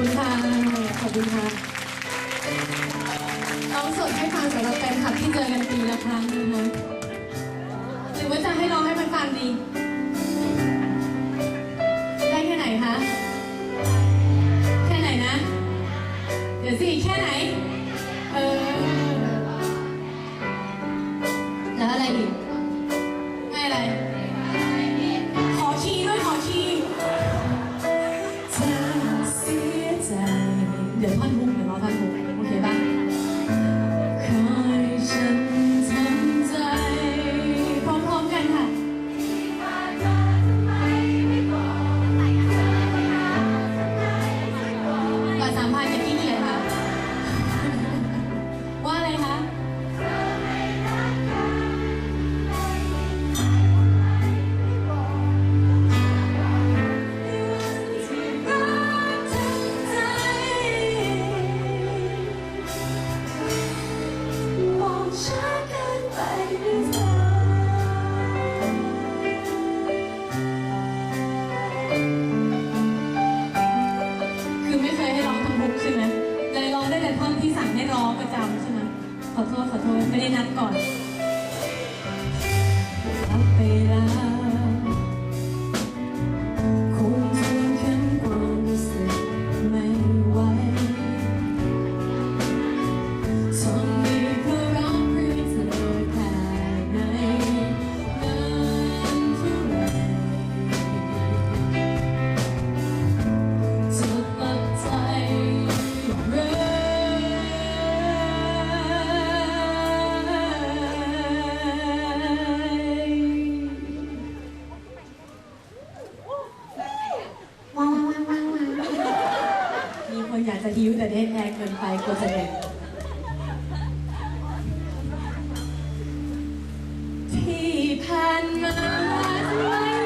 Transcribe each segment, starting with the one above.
คุณค่ะ ขอบคุณค่ะ ต้องสดให้ฟังสำหรับแฟนคลับที่เจอกันปีละครั้งนะคะหรือว่าจะให้ร้องให้มันฟังดี ได้แค่ไหนคะ แค่ไหนนะ เดี๋ยวสิ แค่ไหน on. รงเกินไปควรแสดงที่ผ่านมา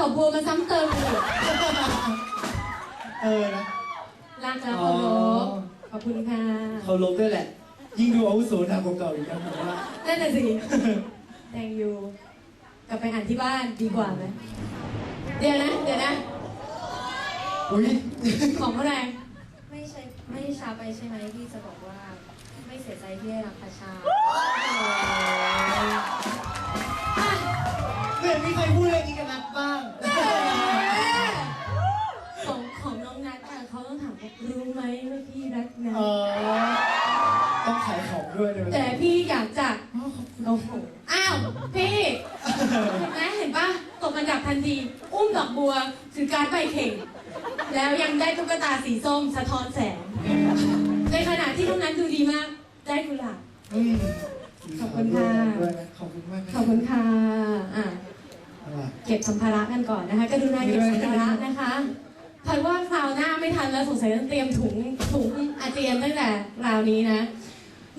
ดอกบัวมาซ้ำเติมเออนะ รักและเคารพอ๋อ ขอบคุณค่ะเขาลบด้วยแหละ ยิ่งดูอาวุโสหนักว่าเก่าอีกนะผมว่า นั่นน่ะสิ แตงยูกลับไปอ่านที่บ้านดีกว่าไหมเดี๋ยวนะ เดี๋ยวนะ อุ้ยของอะไรไม่ใช่ไม่ช้าไปใช่ไหมที่จะบอกว่า ไม่เสียใจที่ได้รักประชา อ้โหอ้าวพี่เห็นไหมเห็นปะตกอันดับทันที อุ้มดอกบัวถือการดใบเข่ง แล้วยังได้ตุ๊กตาสีส้มสะท้อนแสง ในขณะที่ตรงนั้นดูดีมาก ได้กุหลาบอืมขอบคุณค่ะด้วยนะขอบคุณมากนะขอบคุณค่ะอะเอาล่ะ เก็บสัมภาระกันก่อนนะคะกรุณาเก็บสัมภาระนะคะพันว่าคราวหน้าไม่ทันแล้วสงสัยต้องเตรียมถุงถุงอาเจียนตั้งแต่คราวนี้นะ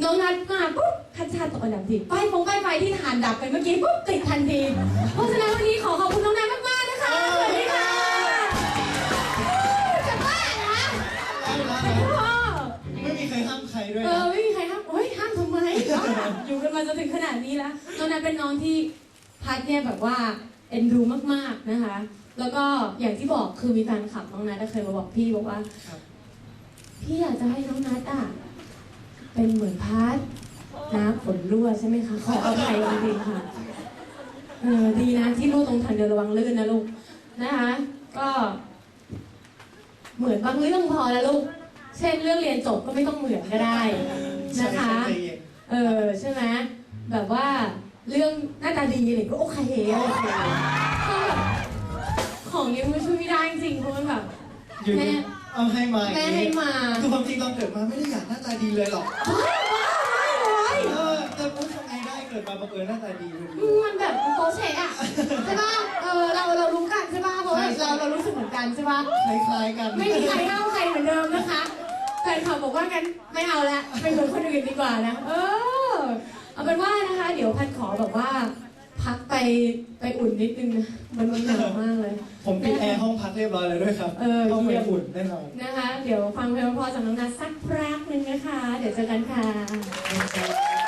น้องนัดมาปุ๊บคัดชาติตกอันดับทีป้ายฟงป้ายไฟที่ฐานดับไปเมื่อกี้ปุ๊บติดทันที เพราะฉะนั้นวันนี้ขอขอบคุณน้องนัดมากๆนะคะสวัสดีค่ะจะบ้านะคุณพ่อไม่มีใครห้ามใครด้วยเอนะอไม่มีใครห้ามโอ้ยห้ามทำไมบ้าอยู่กันมาจนถึงขนาดนี้แล้วน้องนัดเป็นน้องที่พัดเนี่ยแบบว่าเอ็นดูมากๆนะคะ แล้วก็อย่างที่บอกคือมีแฟนคลับน้องนัทเคยมาบอกพี่บอกว่าครับพี่อยากจะให้น้องนัทอะ เป็นเหมือนพัดน้ำฝนรั่วใช่ไหมคะขออภัยจริงๆค่ะเออดีนะที่รั่วตรงทางเดินระวังลื่นนะลูกนะคะ ก็ เหมือนบางเรื่องพอแล้วลูก เช่นเรื่องเรียนจบก็ไม่ต้องเหมือนก็ได้ใช่นะคะใจเย็นเออใช่ไหมแบบว่าเรื่องหน้าตาดีอะไรก็โอเคโอเคก็แบบของยังไม่ช่วยไม่ได้จริงๆเพราะมันแบบอยู่แม่ เอาให้มาแม่ให้มา คือความจริงตอนเกิดมาไม่ได้อยากหน้าตาดีเลยหรอกว้าวว้าวไม่เลยเออแต่พูดทำไงได้เกิดมาบังเอิญหน้าตาดีพอดีมันแบบโป๊ะเชะอะใช่ป่ะเออเราเรารู้กันใช่ป่ะเพราะว่าเราเรารู้สึกเหมือนกันใช่ป่ะคล้ายๆกันไม่มีใครห้ามใครเหมือนเดิมนะคะแฟนคลับบอกว่ากันไม่เอาละไปเหมือนคนอื่นดีกว่านะ เออ เอาเป็นว่านะคะ เดี๋ยวพันขอแบบว่าพัก ไปไปอุ่นนิดนึงนะมันมันหนาวมากเลย ผมปิดแอร์ห้องพักเรียบร้อยเลยด้วยครับเออต้องไปเยี่ยมอุ่นแน่นอนนะคะ เดี๋ยวฟังเพลงเพราะๆจากน้องนัทสักแป๊บนึงนะคะ เดี๋ยวเจอกันค่ะ